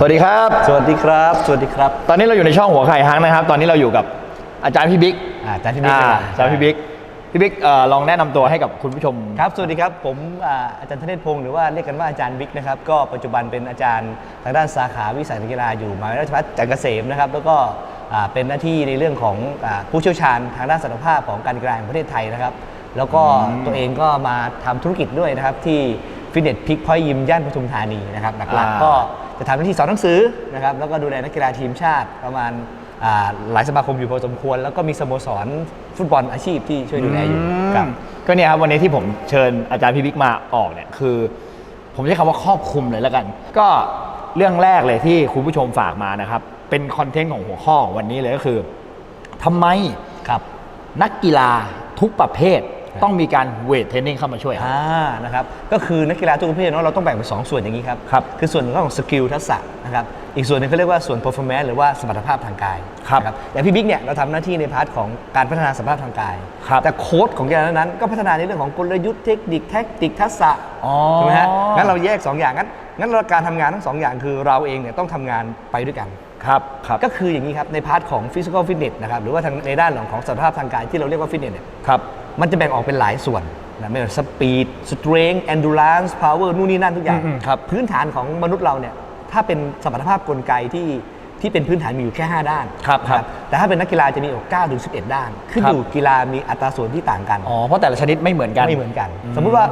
สวัสดีครับ สวัสดีครับ สวัสดีครับ ตอนนี้เราอยู่ในช่องหัวไข่ฮังนะครับ ตอนนี้เราอยู่กับอาจารย์พี่บิ๊กอาอาจารย์พี่บิ๊กอ่าดีกว่าอาจารย์พี่บิ๊กพี่บิ๊กเอ่อลองแนะนำตัวให้กับคุณผู้ชม ครับ สวัสดีครับ ผมอ่าอาจารย์ธเนศพงศ์หรือว่าเรียกกันว่าอาจารย์บิ๊กนะครับ ก็ปัจจุบันเป็นอาจารย์ทางด้านสาขาวิสัยกีฬาอยู่มหาวิทยาลัยราชภัฏจันทร์เกษมนะครับ แล้วก็อ่าเป็นหน้าที่ในเรื่องของอาผู้เชี่ยวชาญทางด้านสัตวภาพของการกีฬาแห่งประเทศไทยนะครับ แล้วก็ตัวเองก็มาทำธุรกิจด้วยนะครับที่ฟิตเนสพิกพอยยิมย่านปทุมธานีนะครับหลักอ่าๆก็ จะทำหน้าที่สอนหนังสือนะครับแล้วก็ดูแลนักกีฬาทีมชาติประมาณอ่าหลายสมาคมอยู่พอสมควร แล้วก็มีสโมสรฟุตบอลอาชีพที่ช่วยดูแลอยู่ครับก็เนี่ยครับวันนี้ที่ผมเชิญอาจารย์พี่บิ๊กมาออกเนี่ยคือ ผมใช้คำว่าครอบคลุมเลยแล้วกัน ก็เรื่องแรกเลยที่คุณผู้ชมฝากมานะครับ เป็นคอนเทนต์ของหัวข้อของวันนี้เลยก็คือทำไมครับนักกีฬาทุกประเภท ต้องมีการเวทเทรนนิ่งเข้ามาช่วยครับอ่านะครับก็คือนักกีฬาทุกประเภทเนาะเราต้องแบ่งเป็นสองส่วนอย่างนี้ครับครับคือส่วนหนึ่งของสกิลทักษะนะครับอีกส่วนหนึงเขาเรียกว่าส่วน performance หรือว่าสมรรถภาพทางกายครับนะอย่างพี่บิ๊กเนี่ยเราทำหน้าที่ในพาร์ทของการพัฒนาสมรรถภาพทางกาย ครับแต่โค้ชของกีฬานั้นๆก็พัฒนาในเรื่องของกลยุทธ์เทคนิคแท็กติกทักษะอ๋อ ถูกไหมฮะงั้นเราแยกสองอย่างงั้นงั้นเราการทำงานทั้งสองอย่างคือเราเองเนี่ยต้องทำงานไปด้วยกัน ครับครับ ก็คืออย่างนี้ครับ ในพาร์ทของ physical fitness นะครับหรือว่าทางในด้านของสมรรถภาพทางกายที่เราเรียกว่าฟิตเนสเนี่ย ครับ มันจะแบ่งออกเป็นหลายส่วนนะไม่ว่าสปีดสเตร n ง h ์ endurance power นู่นนี่นั่นทุกอย่าง อืมๆครับพื้นฐานของมนุษย์เราเนี่ยถ้าเป็นสมรรถภาพกลไกที่ที่เป็นพื้นฐานมีอยู่แค่ 5 ด้านครับนะครับแต่ถ้าเป็นนักกีฬาจะมีอก9ถึง11 ด้าน ขึ้นครับอยู่กีฬามีอัตราส่วนที่ต่างกัน อ๋อเพราะแต่ละชนิดไม่เหมือนกัน ไม่เหมือนกัน สมมุติว่า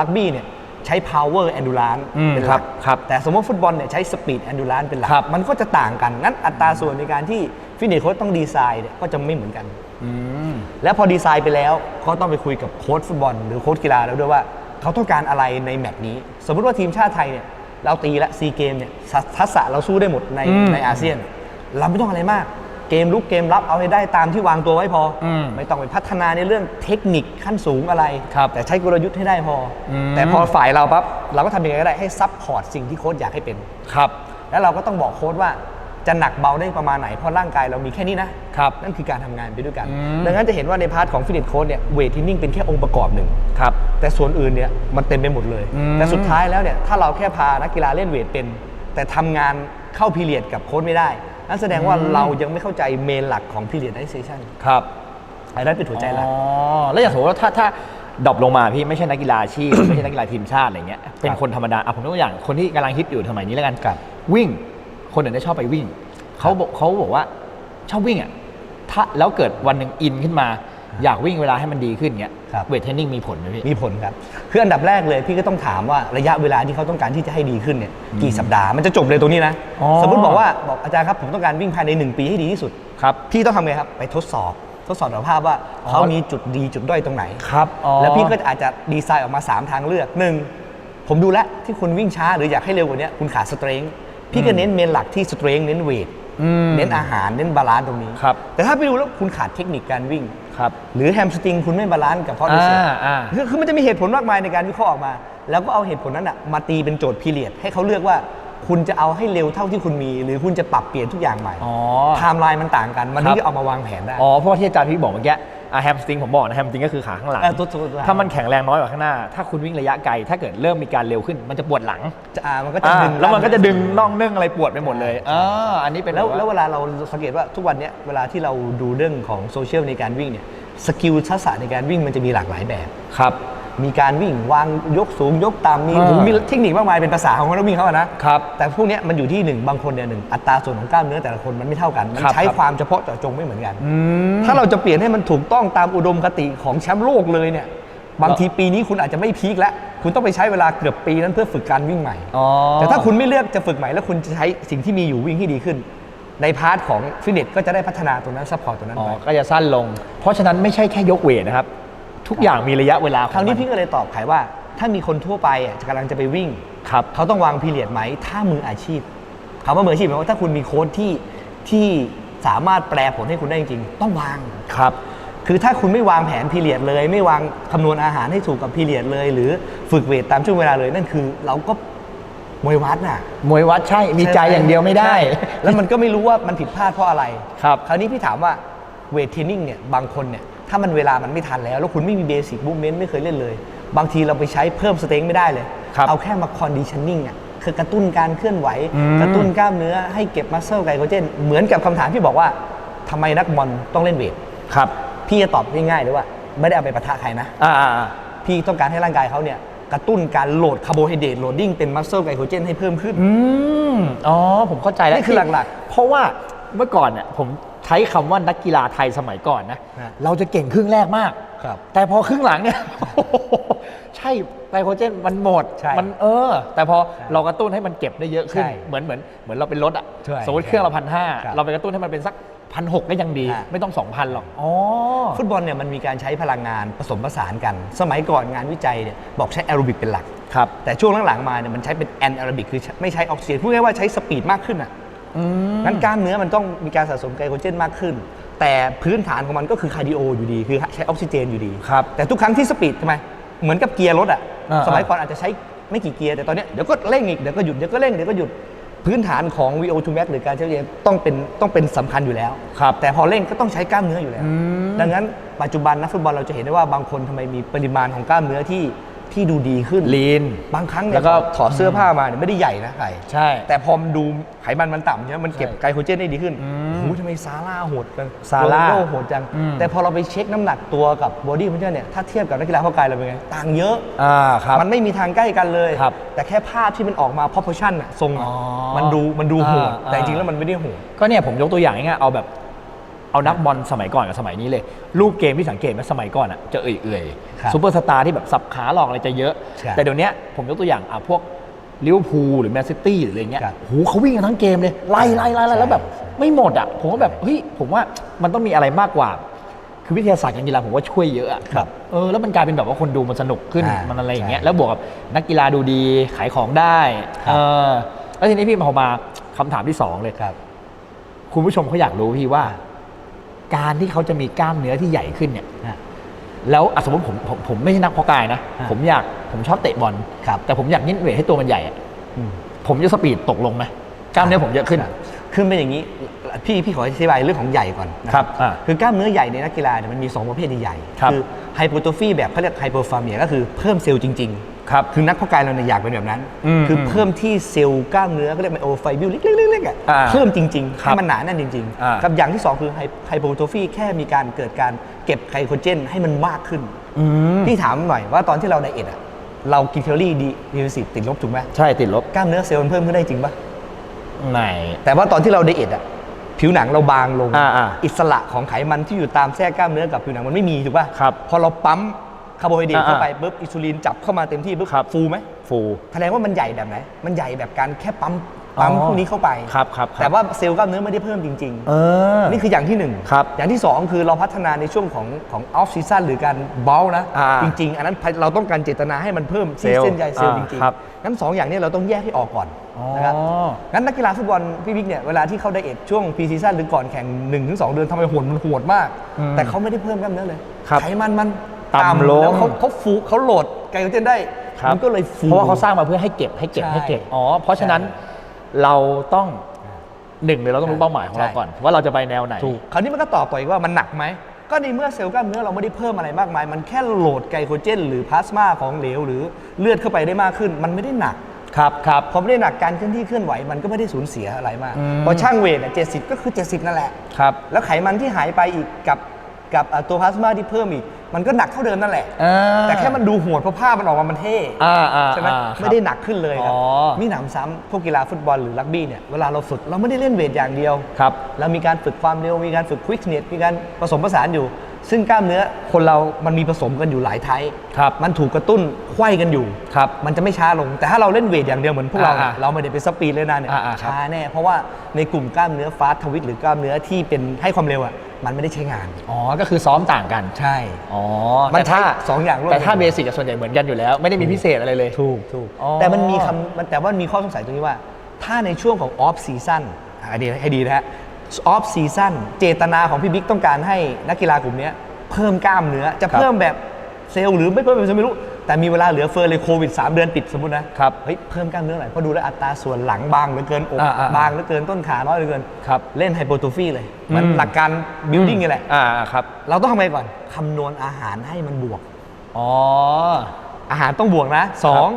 รักบี้เนี่ย ใช้ power endurance อืมเป็นหครัลับกครับแต่สมมติฟุตบอลเนี่ยใช้ speed endurance เป็นหลัก ครับ มันก็จะต่างกัน งั้นอัตราส่วนในการที่ฟิตเนสโค้ชต้องดีไซน์เนี่ยก็จะไม่เหมือนกัน อืม แล้วพอดีไซน์ไปแล้วก็ต้องไปคุยกับโค้ชฟุตบอล หรือโค้ชกีฬาแล้วด้วยว่า เขาต้องการอะไรในแมตช์นี้ สมมุติว่าทีมชาติไทยเนี่ยเราตีละซีเกมเนี่ยทัทักษะเราสู้ได้หมดในอืม ในอาเซียน เราไม่ต้องอะไรมาก เกมลุกเกมรับเอาให้ได้ตามที่วางตัวไว้พออมไม่ต้องไปพัฒนาในเรื่องเทคนิคขั้นสูงอะไร ครับแต่ใช้กลยุทธ์ให้ได้พออม แต่พอฝ่ายเราปั๊บเราก็ทำยังไงก็ได้ให้ซับพอร์ตสิ่งที่โค้ชอยากให้เป็น ครับแล้วเราก็ต้องบอกโค้ชว่าจะหนักเบาได้ประมาณไหนเพราะร่างกายเรามีแค่นี้นะ ครับ นั่นคือการทำงานไปด้วยกัน อืม ดังนั้นจะเห็นว่าในพาร์ทของฟิตเนสโค้ดเนี่ยเวทเทรนนิ่งเป็นแค่องค์ประกอบหนึ่ง ครับ แต่ส่วนอื่นเนี่ยมันเต็มไปหมดเลย อืมแต่สุดท้ายแล้วเนี่ยถ้าเราแค่พานักกีฬาเล่นเวทเป็น แต่ทำงานเข้าพีเรียดกับโค้ดไม่ได้ นั่นแสดงว่าเรายังไม่เข้าใจเมนหลักของพีเรียดไดเซชันครับอันนั้นเป็นหัวใจหลัก อ๋อแล้วอย่างสมมติว่าถ้าถ้าดรอปลงมาพี่ไม่ใช่นักกีฬาอาชีพ ไม่ใช่นักกีฬาทีมชาติอะไรเงี้ยเป็นคนธรรมดาอะผมยกตัวอย่างคนที่กำลังฮิตอยู่สมัยนี้แล้วกันครับ วิ่ง คนอื่นได้ชอบไปวิ่งเขาบอกเขาบอกว่าชอบวิ่งอะถ้าแล้วเกิดวันหนึ่งอินขึ้นมา อยากวิ่งเวลาให้มันดีขึ้นเงี้ยครับ เวทเทรนนิ่งมีผลไหมพี่ มีผลครับ คืออันดับแรกเลยพี่ก็ต้องถามว่าระยะเวลาที่เขาต้องการที่จะให้ดีขึ้นเนี่ยกี่สัปดาห์มันจะจบเลยตรงนี้นะ อ๋อ สมมติบอกว่าบอกอาจารย์ครับผมต้องการวิ่งภายใน 1 ปีให้ดีที่สุด ครับ พี่ต้องทำไงครับ ไปทดสอบทดสอบสภาพว่าอ๋อ เขามีจุดดีจุดด้อยตรงไหน ครับอ๋อ แล้วพี่ก็อาจจะดีไซน์ออกมา 3 ทางเลือกหนึ่งผมดูแลวที่คุณวิ่งช้าหรืออยากให้เร็วกว่านี้คุณขาดสเตร n งพี่ก็เน้นเมนหลักที่สเตร n งเน้นเวทอืมเน้นอาหารเน้นบาลานซ์ตรงนี้ ครับแต่ถ้าไปดูแล้วคุณขาดเทคนิคการวิ่ง ครับหรือแฮมสตริงคุณไม่บาลานซ์กับข้อดีเสียอ่าอ่า คือคือมันจะมีเหตุผลมากมายในการวิเคราะห์ออกมา แล้วก็เอาเหตุผลนั้นอะมาตีเป็นโจทย์พีเรียด ให้เขาเลือกว่าคุณจะเอาให้เร็วเท่าที่คุณมี หรือคุณจะปรับเปลี่ยนทุกอย่างใหม่อ๋อ ไทม์ไลน์มันต่างกัน มันครับถึงจะเอามาวางแผนได้ อ๋อเพราะว่าที่อาจารย์พี่บอกเมื่อกี้ อะแฮมสตริงผมบอกนะแฮมสตริงก็คือขาข้างหลังเออตัวตัวตัวถ้ามันแข็งแรงน้อยกว่าข้างหน้า ถ้าคุณวิ่งระยะไกล ถ้าเกิดเริ่มมีการเร็วขึ้น มันจะปวดหลังจะอ่ามันก็จะอ่าดึงแล้วมันก็จะดึงน่องนึ่งอะไรปวดไปหมดเลยอ่าอันนี้เป็นแล้วบบาแล้วเวลาเราสังเกตว่าทุกวันเนี้ยเวลาที่เราดูเรื่องของโซเชียลในการวิ่งเนี่ยสกิลทักษะในการวิ่งมันจะมีหลากหลายแบบ ครับ มีการวิ่งวางยกสูงยกต่ำมีอ่า โอ้โหมีเทคนิคมากมายเป็นภาษาของนักวิ่งเขาอะนะครับ แต่พวกเนี้ยมันอยู่ที่หนึ่งบางคนเนี่ยหนึ่งอัตราส่วนของกล้ามเนื้อแต่ละคนมันไม่เท่ากันมันครับใช้ครับ ความเฉพาะเจาะจงไม่เหมือนกัน อืม ถ้าเราจะเปลี่ยนให้มันถูกต้องตามอุดมคติของแชมป์โลกเลยเนี่ย บางทีปีนี้คุณอาจจะไม่พีคแล้ว คุณต้องไปใช้เวลาเกือบปีนั้นเพื่อฝึกการวิ่งใหม่ อ๋อ แต่ถ้าคุณไม่เลือกจะฝึกใหม่แล้วคุณจะใช้สิ่งที่มีอยู่วิ่งให้ดีขึ้น ในพาร์ทของฟิตเนสก็จะได้พัฒนาตรงนั้นซัพพอร์ตตรงนั้นอ๋อ ไป ก็จะสั้นลง เพราะฉะนั้นไม่ใช่แค่ยกเวทนะครับ ทุกอย่างมีระยะเวลาของคราวนี้มันพี่ก็เลยตอบขายว่า ถ้ามีคนทั่วไปอะกำลังจะไปวิ่ง ครับ เขาต้องวางพีเรียดไหม ถ้ามืออาชีพคำว่ามืออาชีพหมายความว่าถ้าคุณมีโค้ดที่ที่สามารถแปลผลให้คุณได้จริงๆต้องวาง ครับ คือถ้าคุณไม่วางแผนพีเรียดเลย ไม่วางคำนวณอาหารให้ถูกกับพีเรียดเลย หรือฝึกเวทตามช่วงเวลาเลยนั่นคือ เราก็มวยวัดน่ะมวยวัดใช่มีใจอย่างเดียวไม่ได้ ใช่แล้วมันก็ไม่รู้ว่ามันผิดพลาดเพราะอะไร ครับ คราวนี้พี่ถามว่าเวทเทรนนิ่งเนี่ยบางคนเนี่ย ถ้ามันเวลามันไม่ทันแล้ว แล้วคุณไม่มีเบสิกบูมเมนต์ไม่เคยเล่นเลย บางทีเราไปใช้เพิ่มสเต็งไม่ได้เลยครับเอาแค่มาคอนดิชันนิ่งอะคคือกระตุ้นการเคลื่อนไหวอืมกระตุ้นกล้ามเนื้อให้เก็บมัสเซลไกลโคเจนเหมือนกับคำถามที่บอกว่าทำไมนักบอลต้องเล่นเวทครับพี่จะตอบง่ายๆเลยว่า ไม่ได้เอาไปปะทะใครนะอ่าอ่าอ่าพี่ต้องการให้ร่างกายเขาเนี่ยกระตุ้นการโหลดคาร์โบไฮเดรตโหลดดิ้งเป็นมัสเซลไกลโคเจนให้เพิ่มขึ้นอืมอ๋อผมเข้าใจแล้วนี่คือหลักเพราะว่าเมื่อก่อนเนี่ยผม ใช้คำว่านักกีฬาไทยสมัยก่อนนะฮะเราจะเก่งครึ่งแรกมาก ครับ แต่พอครึ่งหลังเนี่ย ใช่ไกลโคเจนมันหมดใช่มันเออ แต่พอใช่เรากระตุ้นให้มันเก็บได้เยอะขึ้น ใช่เหมือนเหมือนเหมือนเราเป็นรถอะใช่สมมติเครื่องเราพันห้าครับเราไปกระตุ้นให้มันเป็นสักพันหกก็ยังดี ฮะ ไม่ต้องสองพันหรอกอ๋อ ฟุตบอลเนี่ยมันมีการใช้พลังงานผสมผสานกัน สมัยก่อนงานวิจัยเนี่ยบอกใช้แอโรบิกเป็นหลัก ครับ แต่ช่วงหลังๆมาเนี่ยมันใช้เป็นแอนแอโรบิกคือไม่ใช้ออกซิเจนพูดง่ายๆว่าใช้สปีดมากขึ้นอะ อืมงั้นกล้ามเนื้อมันต้องมีการสะสมไกลโคเจนมากขึ้น แต่พื้นฐานของมันก็คือคาร์ดิโออยู่ดีคือใช้ออกซิเจนอยู่ดี ครับ แต่ทุกครั้งที่สปีดทำไมเหมือนกับเกียร์รถอะอ่าสมัยก่อนอาจจะใช้ไม่กี่เกียร์แต่ตอนเนี้ยเดี๋ยวก็เร่งอีกเดี๋ยวก็หยุดเดี๋ยวก็เร่งเดี๋ยวก็หยุดพื้นฐานของ VO2 max หรือการใช้เกียร์ต้องเป็นต้องเป็นสำคัญอยู่แล้ว ครับ แต่พอเร่งก็ต้องใช้กล้ามเนื้ออยู่แล้วอืมดังนั้นปัจจุบันนักฟุตบอลเราจะเห็นได้ว่าบางคนทำไมมีปริมาณของกล้ามเนื้อที่ ที่ดูดีขึ้นลีน บางครั้งเนี่แล้ยวก็ ถอดเสื้อผ้ามาเนี่ยไม่ได้ใหญ่นะไก่ใช่ แต่พอมันดูไขมันมันต่ำใช่ไหมมันเก็บใช่ไกลโคเจนได้ดีขึ้นอืมโอ้โหทำไมซาร่าโหดจังซาร่าโรนัลโดโหดจัง อืม แต่พอเราไปเช็คน้ำหนักตัวกับบอดี้มันเนี่ยถ้าเทียบกับนักกีฬาเข้ากายเราเป็นไงต่างเยอะ อ่าครับ มันไม่มีทางใกล้กันเลย ครับแต่แค่ภาพที่มันออกมา proportion อะทรงอะอ๋อมันดูมันดูโหดอ่าแต่จริงๆแล้วมันไม่ได้โหด ก็เนี่ยผมยกตัวอย่างง่ายๆเอาแบบ เอานักบอลสมัยก่อนกับสมัยนี้เลยรูปเกมที่สังเกตไหมสมัยก่อนอะจะเอื่อยครับๆซูเปอร์สตาร์ที่แบบสับขาหลอกอะไรจะเยอะใช่แต่เดี๋ยวเนี้ยผมยกตัวอย่างอะพวกลิเวอร์พูลหรือแมนซิตี้หรืออะไรเงี้ยครับโหเขาวิ่งกันทั้งเกมเลยไล่ไล่ไล่ไล่แล้วแบบใช่ไม่หมดอะผมก็แบบเฮ้ยผมว่ามันต้องมีอะไรมากกว่า คือวิทยาศาสตร์การกีฬาผมว่าช่วยเยอะอะครับเออแล้วมันกลายเป็นแบบว่าคนดูมันสนุกขึ้นอ่ามัมันอะไรอย่างเงี้ยใช่แล้วบวกกับนักกีฬาดูดีขายของได้ครับเออแล้วทีนี้พี่พอมาคำถามที่สองเลยครับ คุณผู้ชมเขาอยากรู้พี่ว่า การที่เขาจะมีกล้ามเนื้อที่ใหญ่ขึ้นเนี่ยอะแล้วอะสมมติผมผมผมไม่ใช่นักเพาะกายนะอ่าผมอยากผมชอบเตะบอลครับแต่ผมอยากเน้นเวทให้ตัวมันใหญ่อะอืมผมจะสปีดตกลงไหมกล้ามเนื้อผมเยอะขึ้นครับคือเป็นอย่างนี้พี่พี่ขออธิบายเรื่องของใหญ่ก่อนนะครับอ่าคือกล้ามเนื้อใหญ่ในนักกีฬาเนี่ยมันมี 2 ประเภทใหญ่ๆครับอไฮโปโตฟีแบบเขาเรียกไฮโปฟาเมียก็คือเพิ่มเซลล์จริง ๆ ครับคือนักเพาะกายเราเนี่ยอยากเป็นแบบนั้น อืมคือเพิ่มที่เซลล์กล้ามเนื้อก็เรียกไมโอไฟบิลเล็กๆๆๆอะอ่าเพิ่มจริงๆครัให้บมันหนาแน่นจริงอ่า ๆกับอย่างที่2คือไฮโปโตฟีแค่มีการเกิดการเก็บไกลโคเจนให้มันมากขึ้น อืมพี่ถามหน่อยว่าตอนที่เราไดเอทอะเรากินแคลอรี่ดีดีสิติดลบถูกไหมใช่ติดลบกล้ามเนื้อเซลล์มันเพิ่มขึ้นได้จริงปะไหน แต่ว่าตอนที่เราไดเอทอะผิวหนังเราบางลงอ่าอ่าอิสระของไขมันที่อยู่ตามแทรกกล้ามเนื้อกับผิวหนังมันไม่มีถูกป่ะครับ พอเราปั๊ม คาร์โบไฮเดรตอ่าเข้าไปปุ๊บอินซูลินจับเข้ามาเต็มที่ปุ๊บครับ ฟูไหมฟู แสดงว่ามันใหญ่แบบไหนมันใหญ่แบบการแค่ปั๊มปั๊มอ๋อพวกนี้เข้าไปครับครับครับ แต่ว่าเซลล์กล้ามเนื้อไม่ได้เพิ่มจริงเออๆนี่คืออย่างที่หนึ่ง ครับอย่างที่สองคือเราพัฒนาในช่วงของของออฟซีซันหรือการเบลนะ อ่าจริง ๆ อันนั้นเราต้องการเจตนาให้มันเพิ่มที่เซลล์เส้นใยเซลล์จอ่าริงครับ ๆงั้นสองอย่างนี้เราต้องแยกให้ออกก่อนอ๋อ นะครับ งั้นนักกีฬาฟุตบอลพี่บิ๊กเนี่ยเวลาที่เขาไดเอทช่วงพรีซีซั่นหรือก่อนแข่ง1นถึงสเดือนทำไมโหดมันโหดมาก อืมแต่เขาไม่ได้เพิ่มกล้ามเนื้อเลยครับไขมันมัน ต่ำลง แล้วเขาเขาฟูเขาโหลดไกลโคเจนได้ครับมันก็เลยฟู เพราะว่าเขาสร้างมาเพื่อให้เก็บให้เก็บใช่ให้เก็บอ๋อเพราะฉะนั้นใช่ เราต้องหนึ่งเลยเราต้องรู้เป้าหมายของเราใช่ก่อน ว่าเราจะไปแนวไหน ถูกคราวนี้มันก็ตอบต่ออีกว่ามันหนักไหม ก็ในเมื่อเซลล์กล้ามเนื้อเราไม่ได้เพิ่มอะไรมากมาย มันแค่โหลดไกลโคเจน หรือพลาสมาของเหลว หรือเลือดเข้าไปได้มากขึ้น มันไม่ได้หนักครับครับ พอไม่ได้หนักการเคลื่อนที่เคลื่อนไหวมันก็ไม่ได้สูญเสียอะไรมากอืม พอช่างเวทเจ็ดสิบก็คือ 70 นั่นแหละ ครับ แล้วไขมันที่หายไปอีกกับกับอะตัวพลาสมาที่เพิ่มอีก มันก็หนักเท่าเดิมนั่นแหละอ่าแต่แค่มันดูโหดเพราะภาพมันออกมามันเท่อ่าอ่าใช่ไหมอ่าครับไม่ได้หนักขึ้นเลยครับอ๋อมีหนำซ้ำพวกกีฬาฟุตบอลหรือรักบี้เนี่ยเวลาเราฝึกเราไม่ได้เล่นเวทอย่างเดียวครับเรามีการฝึกความเร็วมีการฝึกควิกเน s มีการผสมผสานอยู่ ซึ่งกล้ามเนื้อคนเรามันมีผสมกันอยู่หลายไทป์ครับมันถูกกระตุ้นไขว้กันอยู่ ครับมันจะไม่ช้าลง แต่ถ้าเราเล่นเวทอย่างเดียวเหมือนพวกเราเนี่ยอ่าๆเราไม่ได้เป็นสปีดเลยนะเนี่ยอ่าๆครับช้าแน่ เพราะว่าในกลุ่มกล้ามเนื้อฟาสทวิตหรือกล้ามเนื้อที่เป็นให้ความเร็วอะมันไม่ได้ใช้งาน อ๋อก็คือซ้อมต่างกัน ใช่ อ๋อมันแต่ถ้าใช้สองอย่างร่วมแต่ถ้ากัน เบสิกส่วนใหญ่เหมือนกันอยู่แล้ว ไม่ได้มีพิเศษอะไรเลย ถูกถูกอ๋อแต่มันมีคำมันแต่ว่ามีข้อสงสัยตรงนี้ว่า ถ้าในช่วงของออฟซีซั่นให้ดีให้ดีนะฮะ ออฟซีซั่นเจตนาของพี่บิ๊กต้องการให้นักกีฬากลุ่มเนี้ยเพิ่มกล้ามเนื้อ จะเพิ่มแบบเซลล์หรือไม่เพิ่มแบบไม่รู้ แต่มีเวลาเหลือเฟือเลยโควิด 3 เดือนปิดสมมตินะครับเฮ้ยเพิ่มกล้ามเนื้อหน่อยเพราะดูแลวอัตราส่วนหลังบางเหลือเกินอกอ่าอ่าบางเหลือเกินต้นขาน้อยเหลือเกินครับเล่นไฮโปโตฟีเลยเหมือนอืมหลักการบิลดิ้งนี่แหละอ่าครับเราต้องทำไงก่อนคำนวณอาหารให้มันบวกอ๋ออาหารต้องบวกนะสอง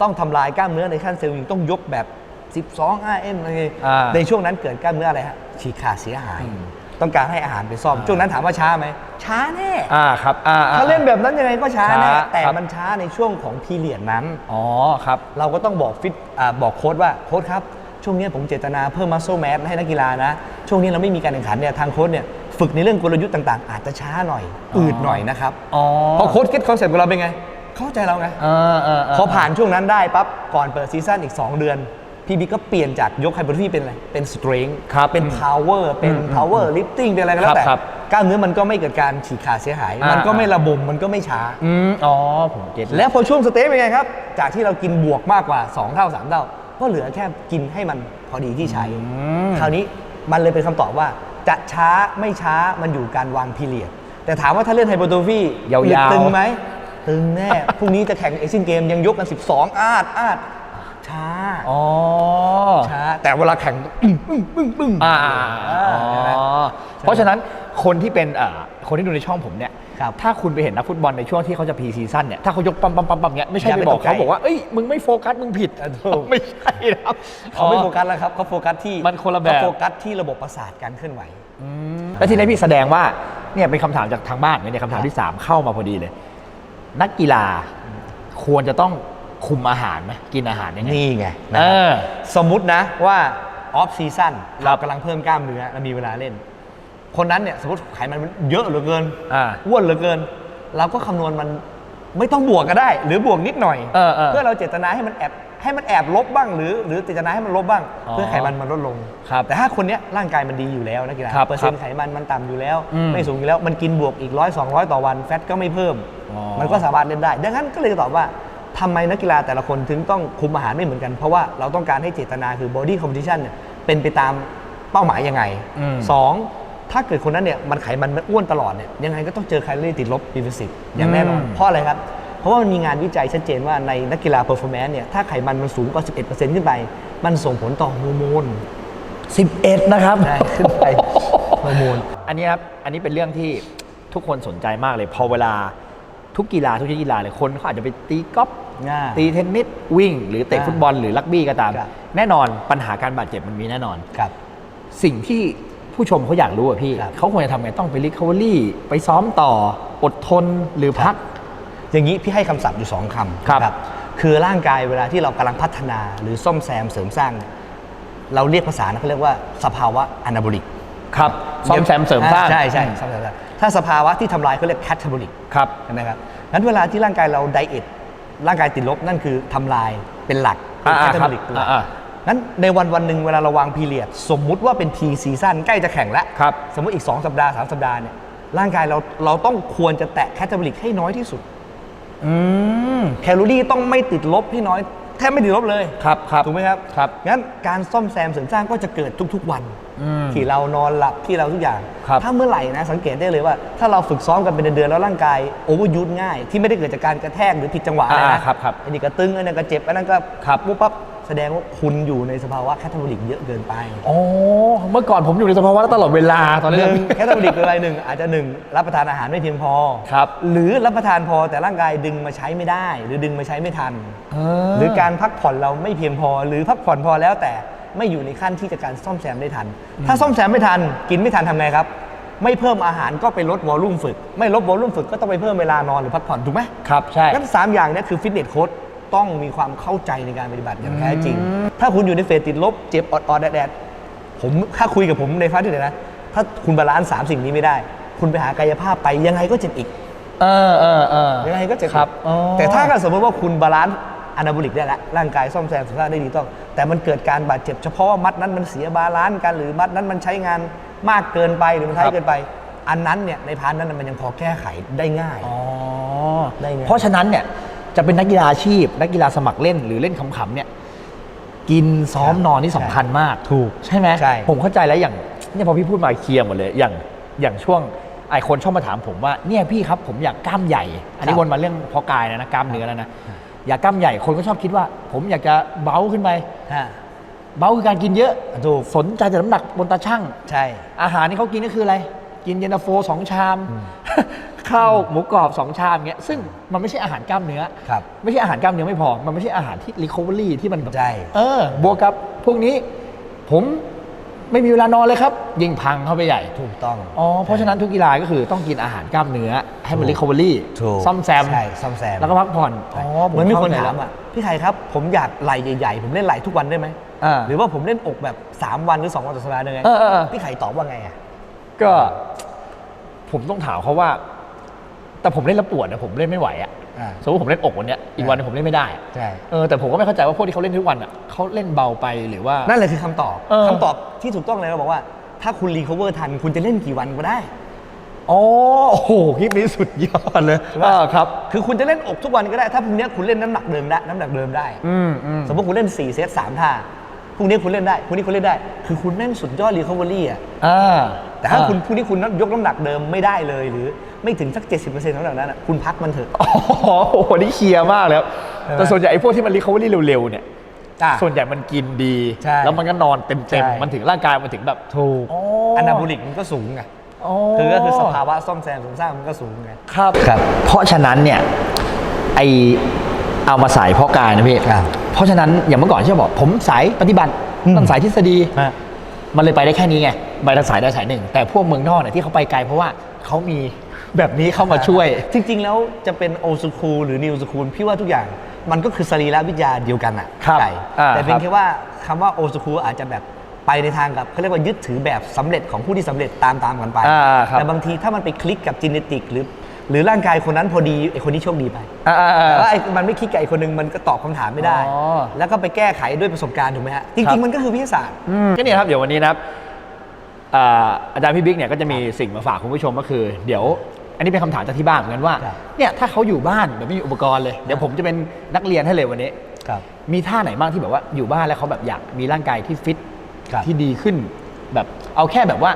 ต้องทำลายกล้ามเนื้อในขั้นเซลล์ยิงต้องยกแบบ 12 RM อะไรอ่าในช่วงนั้นเกิดกล้ามเนื้ออะไรฮะ ฉีกขาดเสียหายอืมต้องการให้อาหารไปซ่อม ช่วงนั้นถามว่าช้าไหม ช้าแน่อ่าครับอ่าอ่ถ้าเล่นแบบนั้นยังไงก็ช้าแน่ช้าแต่ครับ มันช้าในช่วงของพีเรียดนั้น อ๋อครับ เราก็ต้องบอกฟิตอ่าบอกโค้ชว่าโค้ชครับ ช่วงนี้ผมเจตนาเพิ่มมัสโซแมสให้นักกีฬานะ ช่วงนี้เราไม่มีการแข่งขันเนี่ยทางโค้ชเนี่ยฝึกในเรื่องกลยุทธ์ต่าง ๆ อาจจะช้าหน่อย อืดหน่อยนะครับอ๋อเพราะโค้ชคิดคอนเซ็ปต์ของเราเป็นไง เข้าใจเราไง เออเออเออพอผ่านช่วงนั้นได้ปั๊บก่อนเปิดซีซั่นอีก 2 เดือน พี่บิ๊กก็เปลี่ยนจากยกไฮเปอร์ทีเป็นอะไร เป็นสตริงครับเป็น power เป็นอืม power lifting เป็นอะไรก็แล้วแต่ครับกล้ามเนื้อมันก็ไม่เกิดการฉีกขาดเสียหายอ่ามัมันก็ไม่ระบมมันก็ไม่ช้าอืมอ๋อผมเก็ตแล้วพอช่วงสเตจเป็นไงครับ จากที่เรากินบวกมากกว่า 2 เท่า 3 เท่า ก็เหลือแค่กินให้มันพอดีที่ใช้มคราวนี้มันเลยเป็นคำตอบว่าจะช้าไม่ช้ามันอยู่การวางพีเรียด แต่ถามว่าถ้าเล่นไฮโปรโตฟียาวๆตึงไหมตึงแน่พรุ่งนี้จะแข่งเอเชียนเกมยังยกกัน 12 อาดอาด ช้า อ๋อช้า แต่เวลาแข่งปึ้งปึ้งปึ้งปึ้งอ่าอ่าอ๋อเพราะฉะนั้นคนที่เป็นอ่าคนที่ดูในช่องผมเนี่ยครับถ้าคุณไปเห็นนักฟุตบอลในช่วงที่เขาจะพรีซีซั่นเนี่ยถ้าเขายกปั๊มปั๊มปั๊มปั๊มเงี้ยไม่ใช่อย่าไปไปบอกตกใจเขาบอกว่าเอ้ยมึงไม่โฟกัสมึงผิดอะถูกไม่ใช่นะครับเขาไม่โฟกัสแล้วครับเขาโฟกัสที่มันคนละแบบเขาโฟกัสที่ระบบประสาทการเคลื่อนไหวอืมแล้วทีนี้พี่แสดงว่าเนี่ยเป็นคำถามจากทางบ้านเนี่ยคำถามที่ 3 เข้ามาพอดีเลย นักกีฬาควรจะต้อง คุมอาหารไหมกินอาหารยังไงนี่ไงเออ สมมุตินะว่าออฟซีซั่นครัเราบกำลังเพิ่มกล้ามเนื้อเรามีเวลาเล่น คนนั้นเนี่ยสมมติไขมันมันเยอะเหลือเกินอ่าอ้วนเหลือเกิน เราก็คำนวณมันไม่ต้องบวกก็ได้ หรือบวกนิดหน่อยเออเออเพื่อเราเจตนาให้มันแอบให้มันแอบลบบ้าง หรือหรือเจตนาให้มันลบบ้าง อ๋อเพื่อไขมันมันลดลง ครับแต่ถ้าคนเนี้ยร่างกายมันดีอยู่แล้วนักกีฬาครับเปอร์เซ็นต์ไขมันมันต่ำอยู่แล้ว อืมไม่สูงอยู่แล้วมันกินบวกอีกร้อยสองร้อยต่อวันแฟตก็ไม่เพิ่ม อ๋อ มันก็สามารถเล่นได้ ดังนั้นก็เลยจะตอบว่า ทำไมนักกีฬาแต่ละคนถึงต้องคุมอาหารไม่เหมือนกัน เพราะว่าเราต้องการให้เจตนาคือ body composition เนี่ยเป็นไปตามเป้าหมายยังไงอืมสองถ้าเกิดคนนั้นเนี่ยมันไขมันมันอ้วนตลอดเนี่ยยังไงก็ต้องเจอแคลอรี่ติดลบ deficit อย่างแน่นอนอืมเพราะอะไรครับ เพราะว่ามันมีงานวิจัยชัดเจนว่าในนักกีฬา performance เนี่ยถ้าไขมันมันสูงกว่า 11%ขึ้นไป มันส่งผลต่อฮอร์โมน 11 นะครับได้ขึ้นไปฮอร์โมน อันนี้ครับ อันนี้เป็นเรื่องที่ทุกคนสนใจมากเลย พอเวลา ทุกกีฬาทุกชนิดกีฬาเลยคนเขาอาจจะไปตีกอล์ฟอ่าตีเทนนิสวิ่ง หรือเตะอ่าฟุตบอลหรือรักบี้ก็ตามครับแน่นอนปัญหาการบาดเจ็บมันมีแน่นอนครับ สิ่งที่ผู้ชมเขาอยากรู้อะพี่ครับเขาควรจะทำไงต้องไปรีคา v อรี่ไปซ้อมต่ออดทนหรือพัก อย่างนี้พี่ให้คำศัพท์อยู่สองคำครับ คือร่างกายเวลาที่เรากำลังพัฒนาหรือซ่อมแซมเสริมสร้างเนี่ยเราเรียกภาษานะเขาเรียกว่าสภาวะอนาโบลิกครับ ซ่อมแซมเสริมสร้าง ใช่ใช่ซ่อมแซมเสริมสร้างถ้าสภาวะที่ทำลายเขาเรียกแคทาบอลิกครับใช่ไหมครับงั้นเวลาที่ร่างกายเราไดเอทร่างกายติดลบนั่นคือทำลายเป็นหลักเป็นอ่าแคๆทาบอลิกครับตัวอ่างั้นในวันวันหนึ่งเวลาเราวางพีเรียด สมมุติว่าเป็นพีซีซั่นใกล้จะแข่งแล้วครับสมมติอีก 2 สัปดาห์ 3 สัปดาห์เนี่ยร่างกายเราเราต้องควรจะแตะแคทาบอลิกให้น้อยที่สุดอืมแคลอรี่ต้องไม่ติดลบให้น้อยแทบไม่ติดลบเลยครับครับถูกไหมครับครับงั้นการซ่อมแซมเสริมสร้างก็จะเกิดทุก ๆ วันอืมที่เรานอนหลับที่เราทุกอย่างครับถ้าเมื่อไหร่นะสังเกตได้เลยว่า ถ้าเราฝึกซ้อมกันเป็นเดือนๆแล้วร่างกายโอเวอร์ยูทง่าย ที่ไม่ได้เกิดจากการกระแทกหรือผิดจังหวะอะไรอ่านะครับครับอันนี้ก็ตึงอันนั้นก็เจ็บอันนั้นก็ครับปุ๊บปั๊บ แสดงว่าคุณอยู่ในสภาวะแคทาบอลิกเยอะเกินไปอ๋อเมื่อก่อนผมอยู่ในสภาวะนั้นตลอดเวลาตอนหนี้ นึ่งแคทาบอลิกเป็นอะไรหนึ่งอาจจะหนึ่งรับประทานอาหารไม่เพียงพอครับ หรือรับประทานพอแต่ร่างกายดึงมาใช้ไม่ได้ หรือดึงมาใช้ไม่ทันเอหรือการพักผ่อนเราไม่เพียงพอ หรือพักผ่อนพอแล้วแต่ไม่อยู่ในขั้นที่จะการซ่อมแซมได้ทัน ถ้าซ่อมแซมไม่ทัน กินไม่ทันทำไงครับ ไม่เพิ่มอาหารก็ไปลดวอลลุ่มฝึก ไม่ลดวอลลุ่มฝึกก็ต้องไปเพิ่มเวลานอนหรือพักผ่อนถูกไหมครับใช่ งั้นสามอย่างเนี้คือฟิตเนสโค้ด ต้องมีความเข้าใจในการปฏิบัติอย่างแท้จริง ถ้าคุณอยู่ในเฟสติดลบเจ็บออดๆแดดๆผมถ้าคุยกับผมในฟาสที่ไหนนะถ้าคุณบาลานซ์สามสิ่งนี้ไม่ได้ คุณไปหากายภาพไปยังไงก็เจ็บอีกเออเออเออยังไงก็เจ็บครับอ๋อแต่ถ้าเกิดสมมติว่าคุณบาลานซ์อนาโบลิกได้แล้วร่างกายซ่อมแซมสุขภาพได้ดีต้อง แต่มันเกิดการบาดเจ็บเฉพาะว่ามัดนั้นมันเสียบาลานซ์กันหรือมัดนั้นมันใช้งานมากเกินไปหรือมันท้ายเกินไป อันนั้นเนี่ยในพาร์ทนั้นนะมันยังพอแก้ไขได้ง่ายอ๋อได้ไงเพราะฉะนั้นเนี่ย จะเป็นนักกีฬาอาชีพ นักกีฬาสมัครเล่นหรือเล่นขำๆเนี่ยกินซ้อมนอนนี่สำคัญมากถูกใช่ไหมใช่ ผมเข้าใจแล้วอย่างเนี่ยพอพี่พูดมาเคลียร์หมดเลยอย่างอย่างช่วงไอคนชอบมาถามผมว่าเนี่ยพี่ครับผมอยากกล้ามใหญ่ อันนี้วนมาเรื่องเพอกายแล้วนะกล้ามเนื้อแล้วนะอยากกล้ามใหญ่คนก็ชอบคิดว่า ผมอยากจะเบ้าขึ้นไปฮะ เบ้าคือการกินเยอะถูก สนใจแต่น้ำหนักบนตาช่าง ใช่ อาหารที่เขากินก็คืออะไร กินเย็นตาโฟสองชามค ข้าวหมูกรอบสองชามเงี้ยซึ่งมันไม่ใช่อาหารกล้ามเนื้อ ครับ ไม่ใช่อาหารกล้ามเนื้อไม่พอ มันไม่ใช่อาหารที่ recovery ที่มันแบบใช่ เออบวกกับพวกนี้ผมไม่มีเวลานอนเลยครับ ยิ่งพังเข้าไปใหญ่ ถูกต้อง อ๋อ เพราะฉะนั้นทุกกีฬาก็คือต้องกินอาหารกล้ามเนื้อ ให้มัน ถูก recovery ถูกซ่อมแซม ใช่ซ่อมแซม แล้วก็พักผ่อน อ๋อเหมือนมีคนเข้ใจถามแล้วอะพี่ไข่ครับผมอยากไหล่ใหญ่ๆ ผมเล่นไหล่ทุกวันได้ไหมอ่าหรือว่าผมเล่นอกแบบ 3 วันหรือ 2 วันต่อสัปดาห์ได้ไหมเออเออเออ พี่ไข่ตอบว่าไงอะ ก็ผมต้องถามเขาว่า แต่ผมเล่นแล้วปวดนะผมเล่นไม่ไหวอะอ่าสมมติผมเล่นอกวันเนี้ยอีกวันหนึงผมเล่นไม่ได้อะใช่ เออแต่ผมก็ไม่เข้าใจว่าพวกที่เขาเล่นทุกวันอะเขาเล่นเบาไปหรือว่า นั่นแหละคือคำตอบเออ คำตอบที่ถูกต้องเลยเราบอกว่า ถ้าคุณรีคอเวอร์ทัน คุณจะเล่นกี่วันก็ได้ อ๋อโอ้โหคลิปนี้สุดยอดเลยใช่ปะอ่าครับ คือคุณจะเล่นอกทุกวันก็ได้ ถ้าพรุ่งนี้คุณเล่นน้ำหนักเดิมได้น้ำหนักเดิมได้ อืมอืม สมมติคุณเล่น 4 เซต3ท่า พรุ่งนี้คุณเล่นได้พรุ่งนี้คุณเล่นได้ คือคุณแม่งสุดยอดรีคอเวอรี่อะอ่าแต่ถ้าคุณพรุ่งนี้คุณยกน้ำหนักเดิมไม่ได้เลยหรือไม่ถึงสัก 70%ของน้ำหนักนั้นอะคุณพักมันเถอะอ๋อโอ้โหนี่เคลียร์มากแล้วใช่ไหมแต่ส่วนใหญ่ไอ้พวกที่มันรีคอเวอรี่เร็วๆเนี่ยอะส่วนใหญ่มันกินดีใช่แล้วมันก็นอนเต็มใช่ๆมันถึงร่างกายมันถึงแบบถูกอ๋อออนาบูลิกมันก็สูงไงคือก็คือสภาวะซ่อมแซมเสริมสร้างมันก็สูงไงครับครับ เพราะฉะนั้นเนี่ยไอเอามาสายเพาะกายนะพี่ครับ เพราะฉะนั้นอย่างเมื่อก่อนที่บอกผมสายปฏิบัติอืมต้องสายทฤษฎี ฮะ มันเลยไปได้แค่นี้ไงไปทางสายได้สายหนึ่ง แต่พวกเมืองนอกเนี่ยที่เขาไปไกลเพราะว่าเขามีแบบนี้เข้ามาช่วย จริง ๆ แล้วจะเป็นโอ s คูลหรือนิวสคูลพี่ว่าทุกอย่างมันก็คือสรีรวิทยาเดียวกันอะครับไก่อ่าแต่เพียครังบแค่ว่าคำว่าโอ s คูลอาจจะแบบไปในทางกับเขาเรียกว่ายึดถือแบบสำเร็จของผู้ที่สำเร็จตามตามๆกันไป อ่าครับ แต่บางทีถ้ามันไปคลิกกับจีเนติกหรือ หรือร่างกายคนนั้นพอดีไอคนนี้โชคดีไปอ่าอ่าอ่า แต่ว่าไอ้มันไม่คลิกกับไอ้คนหนึงมันก็ตอบคำถามไม่ได้ อ๋อแล้วก็ไปแก้ไขด้วยประสบการณ์ถูกไหมฮะจครัริงบๆมันก็คือวิทยาศาสตร์อืมก็เนี่ยครับเดี๋ยววันนี้นะครับอ่าอาจารย์พี่บิ๊กเนี่ยก็จะมีสิ่งมาฝากคุณผู้ชมก็คือ เดี๋ยวอันนี้เป็นคำถามจากที่บ้านเหมือนกันว่าครับ เนี่ยถ้าเขาอยู่บ้านแบบไม่มีอุปกรณ์เลยเดี๋ยวผมจะเป็นนักเรียนให้เลยวันนี้ ครับ มีท่าไหนบ้างที่แบบว่าอยู่บ้านแล้วเขาแบบอยากมีร่างกายที่ฟิตครับที่ดีขึ้น แบบเอาแค่แบบว่า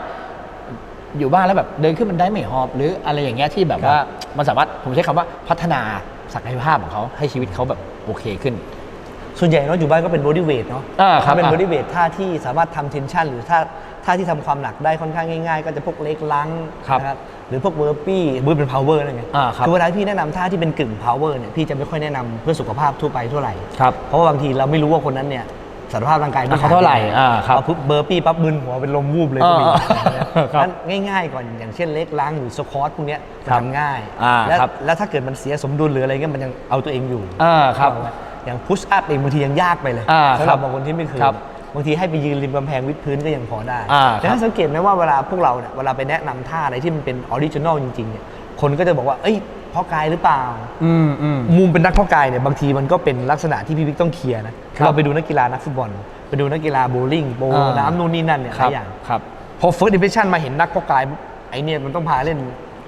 อยู่บ้านแล้วแบบเดินขึ้นบันไดไม่หอบ หรืออะไรอย่างเงี้ยที่แบบว่ามันสามารถผมใช้คำว่าพัฒนาศักยภาพของเขาให้ชีวิตเขาแบบโอเคขึ้น ส่วนใหญ่เนาะอยู่บ้านก็เป็นบอดี้เวทเนาะอ่าครับ ถ้เป็นอ่าบอดี้เวทท่าที่สามารถทำเทนชันหรือท่าท่าที่ทำความหนักได้ค่อนข้างง่าย ๆ ก็จะพวกเล็กลังครับนะครับหรือพวกเบอร์ปี้เบอร์เป็น power อะไรเงี้ยอ่าครับอเวลาพี่แนะนำท่าที่เป็นกึ่ง power เนี่ยพี่จะไม่ค่อยแนะนำเพื่อสุขภาพทั่วไปเท่าไหร่ ครับ เพราะว่าบางทีเราไม่รู้ว่าคนนั้นเนี่ย สารภาพร่างกายอะเขาเท่าไหร่อ่าครับพอปุ๊บเบอร์ปี้ปั๊บมึนหัวเป็นลมวูบเลยก็มีอ่าครับนั้นง่ายๆก่อนอย่างเช่นเล็กล้างหรือสควอตพวกเนี้ยครับทำง่ายอ่าแล้วครับแล้วถ้าเกิดมันเสียสมดุลหรืออะไรเงี้ยมันยังเอาตัวเองอยู่อ่าครับอย่างพุชอัพเองบางทียังยากไปเลยอ่าสำหรับครับบางคนที่ไม่เคยครับบางทีให้ไปยืนริมกำแพงวิดพื้นก็ยังพอได้อ่าแต่ครัถ้าบสังเกตไหมว่าเวลาพวกเราเนี่ยเวลาไปแนะนำท่าอะไรที่มันเป็นออริจินอลจริงๆเนี่ยคนก็จะบอกว่าเอ้ยเพ่อกายหรือเปล่า อืมอืม มุมเป็นนักเพาะกายเนี่ยบางทีมันก็เป็นลักษณะที่พี่บิ๊กต้องเคลียร์นะครับเราไปดูนักกีฬานักฟุตบอล ไปดูนักกีฬาโบว์ลิ่งโบว์อ่า น้ำนู่นนี่นั่นเนี่ยหครัลาบยอย่าง ครับพอ first impression มาเห็นนักเพาะกายปุ๊บไอเนี่ยมันต้องพาเล่น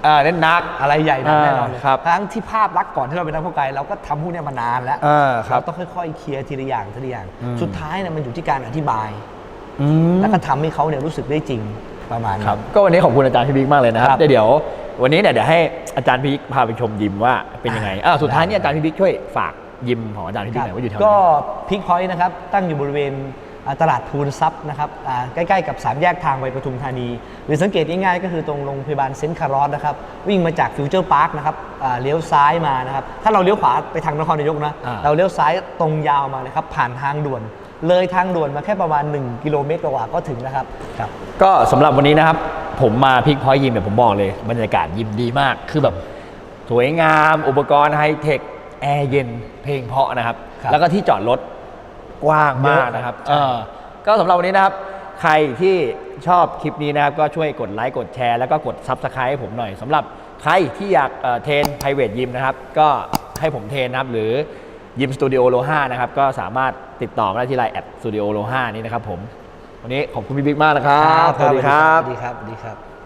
อ่าเล่นนัก อะไรใหญ่หนักแน่นอนเลยอ่าครับ ทั้งที่ภาพลักษณ์ก่อนที่เราเป็นนักเพาะกายเราก็ทำพวกเนี้ยมานานแล้วอ่าครับเราต้องค่อยๆเคลียร์ทีละอย่างทีละอย่าง อืม สุดท้ายเนี่ยมันอยู่ที่การอธิบาย อืม แล้วก็ทำให้เขาเนี่ยรู้สึกได้จริงประมาณครับนั้น ก็วันนี้ขอบคุณอาจารย์พี่บิ๊กมากเลยนะครับครับ เดี๋ยวเดี๋ย ววันนี้เนี่ยเดี๋ยวให้อาจารย์พี่บิ๊กพาไปชมยิมว่าเป็นยังไงอ่าสุดท้ายเนี่ยอาจารย์พี่บิ๊กช่วยฝากยิมของอาจารย์พี่บิ๊กหน่อยว่าอยู่แถวไหนก็พิกพอยต์นะครับตั้งอยู่บริเวณอ่าตลาดพูนซับนะครับอ่าใกล้ๆกับสามแยกทางไปปทุมธานี หรือสังเกตง่ายๆก็คือตรงโรงพยาบาลเซนต์คารอสนะครับ วิ่งมาจากฟิวเจอร์พาร์คนะครับอ่าเลี้ยวซ้ายมานะครับ ถ้าเราเลี้ยวขวาไปทางนครนายกนะอ่าเราเลี้ยวซ้ายตรงยาวมาเลยครับ ผ่านทางด่วน เลยทางด่วนมาแค่ประมาณ 1 กิโลเมตรกว่าๆก็ถึงนะครับครับ ก็สำหรับวันนี้นะครับ ผมมาพิกพอยต์ยิมเนี่ยผมบอกเลย บรรยากาศยิมดีมาก คือแบบสวยงามอุปกรณ์ไฮเทคแอร์เย็นเพลงเพราะนะครับ ครับแล้วก็ที่จอดรถกว้างมากนะครับเยอะเออก็สำหรับวันนี้นะครับ ใครที่ชอบคลิปนี้นะครับ ก็ช่วยกดไลค์กดแชร์แล้วก็กด Subscribe ให้ผมหน่อยสำหรับใครที่อยากเอ่อเทรน private ยิมนะครับ ก็ให้ผมเทรนนะครับ หรือยิมสตูดิโอโลห้านะครับ ก็สามารถติดต่อมาได้ที่ไลน์แอดสตูดิโอโลห้านี้นะครับผม วันนี้ขอบคุณพี่บิ๊กมากนะครับ สวัสดีครับ สวัสดีครับ สวัสดีครับ